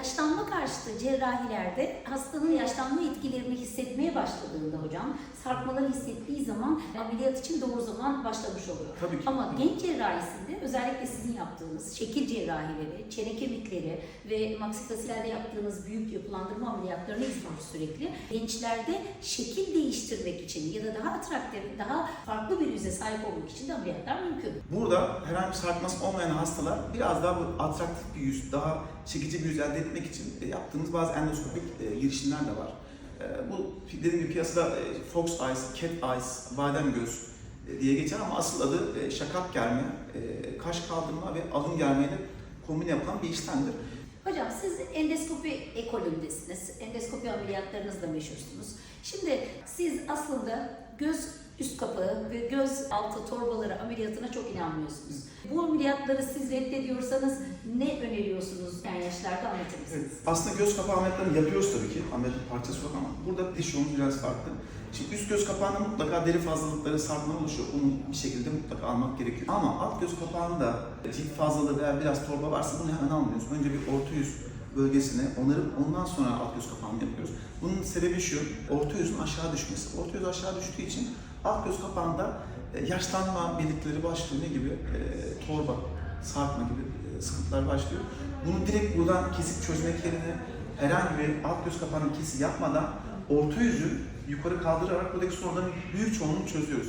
yaşlanma karşıtı cerrahilerde hastanın yaşlanma etkilerini hissetmeye başladığında hocam, sarkmaları hissettiği zaman ameliyat için doğru zaman başlamış oluyor. Tabii ki. Ama genç cerrahisinde özellikle sizin yaptığınız şekil cerrahileri, çene kemikleri ve maksilofasilerde yaptığınız büyük yapılandırma ameliyatlarını izliyoruz sürekli. Gençlerde şekil değiştirmek için ya da daha atraktif, daha farklı bir yüze sahip olmak için de ameliyatlar mümkün. Burada herhangi bir sarkması olmayan hastalar biraz daha bu atraktif bir yüz, daha çekici bir yüz elde etmek için e, yaptığımız bazı endoskopik e, girişimler de var. E, Bu dediğim gibi piyasada e, fox eyes, cat eyes, badem göz e, diye geçer ama asıl adı e, şakak germe, e, kaş kaldırma ve alın germeyle kombine yapılan bir işlemdir. Hocam siz endoskopi ekolündesiniz. Endoskopi ameliyatlarınızla meşhursunuz. Şimdi siz aslında göz üst kapağı ve göz altı torbaları ameliyatına çok inanmıyorsunuz. Bu ameliyatları siz reddediyorsanız ne öneriyorsunuz yani yaşlarda anlatır mısınız? Evet, aslında göz kapağı ameliyatlarını yapıyoruz tabii ki. Ameliyatın parçası yok ama burada diş yolumuz biraz farklı. Şimdi üst göz kapağında mutlaka deri fazlalıkları sarkma oluşuyor. Bunu bir şekilde mutlaka almak gerekiyor. Ama alt göz kapağında cilt fazlalığı veya biraz torba varsa bunu hemen almıyoruz. Önce bir orta yüz bölgesine onarıp ondan sonra alt göz kapağını yapıyoruz. Bunun sebebi şu, orta yüzün aşağı düşmesi. Orta yüz aşağı düştüğü için alt göz kapağında e, yaşlanma belirtileri başlıyor. Ne gibi? E, torba, sarkma gibi e, sıkıntılar başlıyor. Bunu direkt buradan kesip çözmek yerine herhangi bir alt göz kapağının kesi yapmadan orta yüzü yukarı kaldırarak buradaki sorunların büyük çoğunluğunu çözüyoruz.